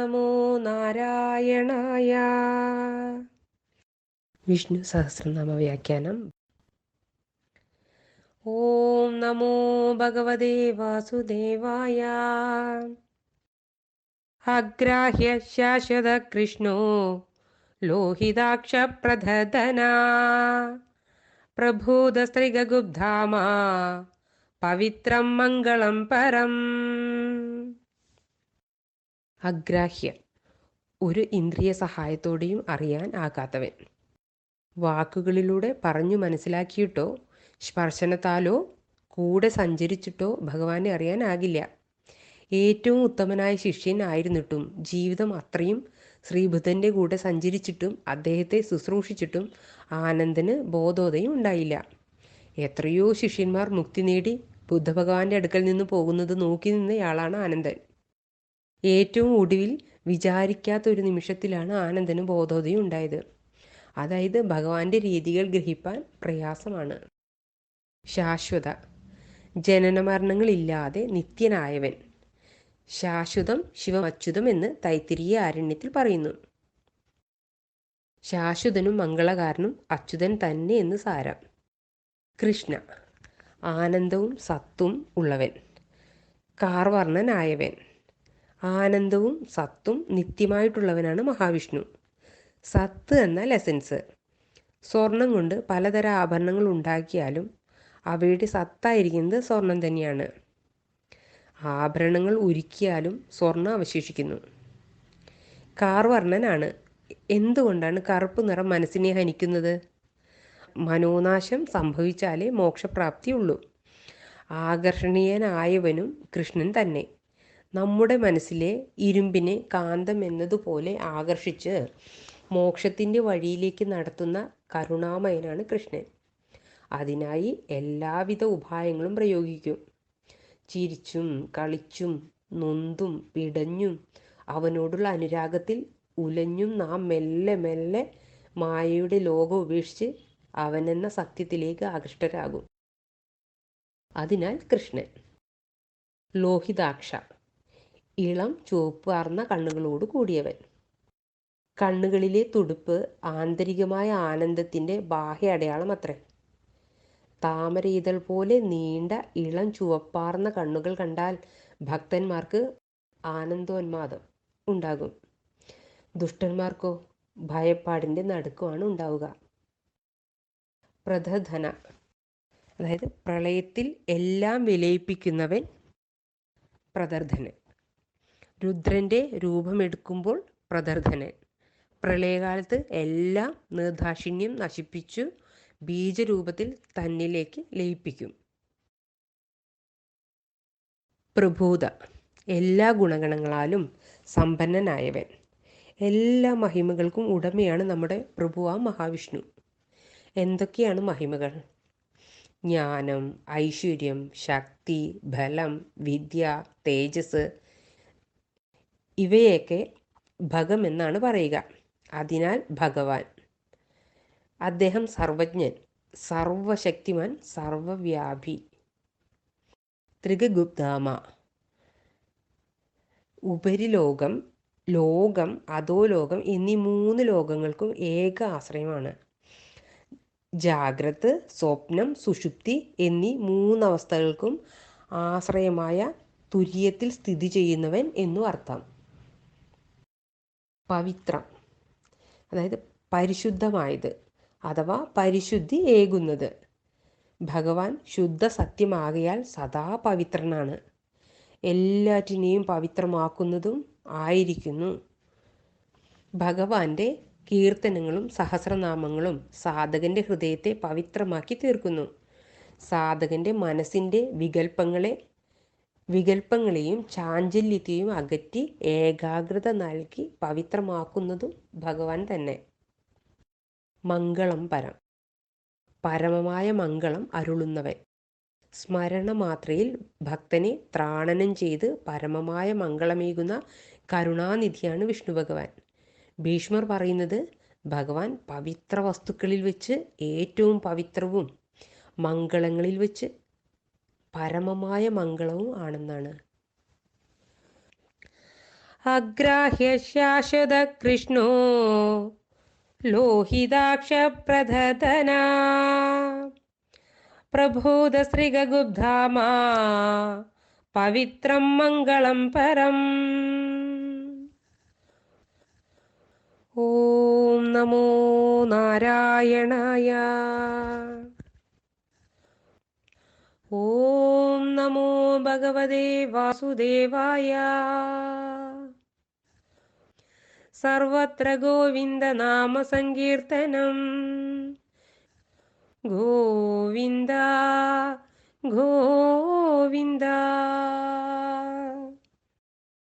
നമോ നാരായണായ. വിഷ്ണു സഹസ്രനാമ വ്യാഖ്യാനം. ഓം നമോ ഭഗവതേ വാസുദേവായ. അഗ്രാഹ്യ ശാശ്വത കൃഷ്ണോ ലോഹിതാക്ഷ പ്രധന പ്രഭൂതസ്ത്രിഗുബ്ധാമാ പവിത്രം മംഗളം പരം. അഗ്രാഹ്യ. ഒരു ഇന്ദ്രിയ സഹായത്തോടെയും അറിയാൻ ആകാത്തവൻ. വാക്കുകളിലൂടെ പറഞ്ഞു മനസ്സിലാക്കിയിട്ടോ സ്പർശനത്താലോ കൂടെ സഞ്ചരിച്ചിട്ടോ ഭഗവാനെ അറിയാനാകില്ല ഏറ്റവും ഉത്തമനായ ശിഷ്യൻ ആയിരുന്നിട്ടും ജീവിതം അത്രയും ശ്രീബുദ്ധന്റെ കൂടെ സഞ്ചരിച്ചിട്ടും അദ്ദേഹത്തെ ശുശ്രൂഷിച്ചിട്ടും ആനന്ദന് ബോധോദയം ഉണ്ടായില്ല. എത്രയോ ശിഷ്യന്മാർ മുക്തി നേടി ബുദ്ധഭഗവാന്റെ അടുക്കൽ നിന്ന് പോകുന്നത് നോക്കി നിന്നയാളാണ് ആനന്ദൻ. ഏറ്റവും ഒടുവിൽ വിചാരിക്കാത്ത ഒരു നിമിഷത്തിലാണ് ആനന്ദന് ബോധോദയം ഉണ്ടായത്. അതായത് ഭഗവാന്റെ രീതികൾ ഗ്രഹിപ്പാൻ പ്രയാസമാണ്. ശാശ്വത. ജനനമരണങ്ങളില്ലാതെ നിത്യനായവൻ. ശാശ്വതം ശിവമച്യുതം എന്ന് തൈത്തിരിയ ആരണ്യത്തിൽ പറയുന്നു. ശാശ്വതനും മംഗളകാരനും അച്യുതൻ തന്നെ എന്ന് സാരം. കൃഷ്ണ. ആനന്ദവും സത്തും ഉള്ളവൻ. കാർവർണനായവൻ. ആനന്ദവും സത്തും നിത്യമായിട്ടുള്ളവനാണ് മഹാവിഷ്ണു. സത്ത് എന്ന ലെസൻസ്. സ്വർണം കൊണ്ട് പലതര ആഭരണങ്ങൾ ഉണ്ടാക്കിയാലും അവയുടെ സത്തായിരിക്കുന്നത് സ്വർണം തന്നെയാണ്. ആഭരണങ്ങൾ ഉരുക്കിയാലും സ്വർണം അവശേഷിക്കുന്നു. കാർവർണനാണ്. എന്തുകൊണ്ടാണ് കറുപ്പ് നിറം മനസ്സിനെ ഹനിക്കുന്നത്? മനോനാശം സംഭവിച്ചാലേ മോക്ഷപ്രാപ്തിയുള്ളൂ. ആകർഷണീയനായവനും കൃഷ്ണൻ തന്നെ. നമ്മുടെ മനസ്സിലെ ഇരുമ്പിനെ കാന്തം എന്നതുപോലെ ആകർഷിച്ച് മോക്ഷത്തിന്റെ വഴിയിലേക്ക് നടത്തുന്ന കരുണാമയനാണ് കൃഷ്ണൻ. അതിനായി എല്ലാവിധ ഉപായങ്ങളും പ്രയോഗിക്കും. ചിരിച്ചും കളിച്ചും നൊന്തും പിടഞ്ഞും അവനോടുള്ള അനുരാഗത്തിൽ ഉലഞ്ഞും നാം മെല്ലെ മെല്ലെ മായയുടെ ലോകം ഉപേക്ഷിച്ച് അവനെന്ന സത്യത്തിലേക്ക് ആകൃഷ്ടരാകും. അതിനാൽ കൃഷ്ണൻ. ലോഹിതാക്ഷ. ഇളം ചുവപ്പാർന്ന കണ്ണുകളോട് കൂടിയവൻ. കണ്ണുകളിലെ തുടുപ്പ് ആന്തരികമായ ആനന്ദത്തിന്റെ ബാഹ്യ അടയാളം അത്രേ ഇതൾ പോലെ നീണ്ട ഇളം ചുവപ്പാർന്ന കണ്ണുകൾ കണ്ടാൽ ഭക്തന്മാർക്ക് ആനന്ദോന്മാദം ഉണ്ടാകും. ദുഷ്ടന്മാർക്കോ ഭയപ്പാടിന്റെ നടുക്കമാണ് ഉണ്ടാവുക. പ്രധധന അതായത് പ്രളയത്തിൽ എല്ലാം വിലയിപ്പിക്കുന്നവൻ പ്രദർധനൻ രുദ്രന്റെ രൂപമെടുക്കുമ്പോൾ പ്രദർധനൻ പ്രളയകാലത്ത് എല്ലാം നിർദാക്ഷിണ്യം നശിപ്പിച്ചു ബീജരൂപത്തിൽ തന്നിലേക്ക് ലയിപ്പിക്കും. പ്രഭൂത. എല്ലാ ഗുണഗണങ്ങളാലും സമ്പന്നനായവൻ. എല്ലാ മഹിമകൾക്കും ഉടമയാണ് നമ്മുടെ പ്രഭു ആ മഹാവിഷ്ണു. എന്തൊക്കെയാണ് മഹിമകൾ? ജ്ഞാനം ഐശ്വര്യം ശക്തി ബലം വിദ്യ തേജസ് ഇവയൊക്കെ ഭഗം എന്നാണ് പറയുക. അതിനാൽ ഭഗവാൻ. അദ്ദേഹം സർവജ്ഞൻ സർവശക്തിമാൻ സർവവ്യാപി. ത്രികഗുപ്താമ. ഉപരിലോകം ലോകം അതോ ലോകം എന്നീ മൂന്ന് ലോകങ്ങൾക്കും ഏക ആശ്രയമാണ്. ജാഗ്രത് സ്വപ്നം സുഷുപ്തി എന്നീ മൂന്നവസ്ഥകൾക്കും ആശ്രയമായ തുര്യത്തിൽ സ്ഥിതി ചെയ്യുന്നവൻ എന്നു അർത്ഥം. പവിത്രം. അതായത് പരിശുദ്ധമായത് അഥവാ പരിശുദ്ധി ഏകുന്നത്. ഭഗവാൻ ശുദ്ധ സത്യമാകയാൽ സദാ പവിത്രനാണ്. എല്ലാറ്റിനെയും പവിത്രമാക്കുന്നതും ആയിരിക്കുന്നു. ഭഗവാന്റെ കീർത്തനങ്ങളും സഹസ്രനാമങ്ങളും സാധകന്റെ ഹൃദയത്തെ പവിത്രമാക്കി തീർക്കുന്നു. സാധകന്റെ മനസ്സിന്റെ വികൽപ്പങ്ങളെ വികൽപ്പങ്ങളെയും ചാഞ്ചല്യത്തെയും അകറ്റി ഏകാഗ്രത നൽകി പവിത്രമാക്കുന്നതും ഭഗവാൻ തന്നെ. മംഗളം പരം. പരമമായ മംഗളം അരുളുന്നവൻ. സ്മരണ മാത്രയിൽ ഭക്തനെ ത്രാണനം ചെയ്ത് പരമമായ മംഗളമേകുന്ന കരുണാനിധിയാണ് വിഷ്ണു ഭഗവാൻ. ഭീഷ്മർ പറയുന്നത് ഭഗവാൻ പവിത്ര വസ്തുക്കളിൽ വെച്ച് ഏറ്റവും പവിത്രവും മംഗളങ്ങളിൽ വെച്ച് പരമമായ മംഗളവും ആണെന്നാണ്. അഗ്രാഹ്യ ശാശ്വത കൃഷ്ണോ ലോഹിതാക്ഷ പ്രധന പ്രഭൂതശ്രീഗുബ്ധാമാ പവിത്രം മംഗളം പരം. ഓം നമോ നാരായണായ. ॐ नमो भगवते वासुदेवाय। सर्वत्र गोविन्दनामसङ्कीर्तनम् गोविन्द गोविन्द।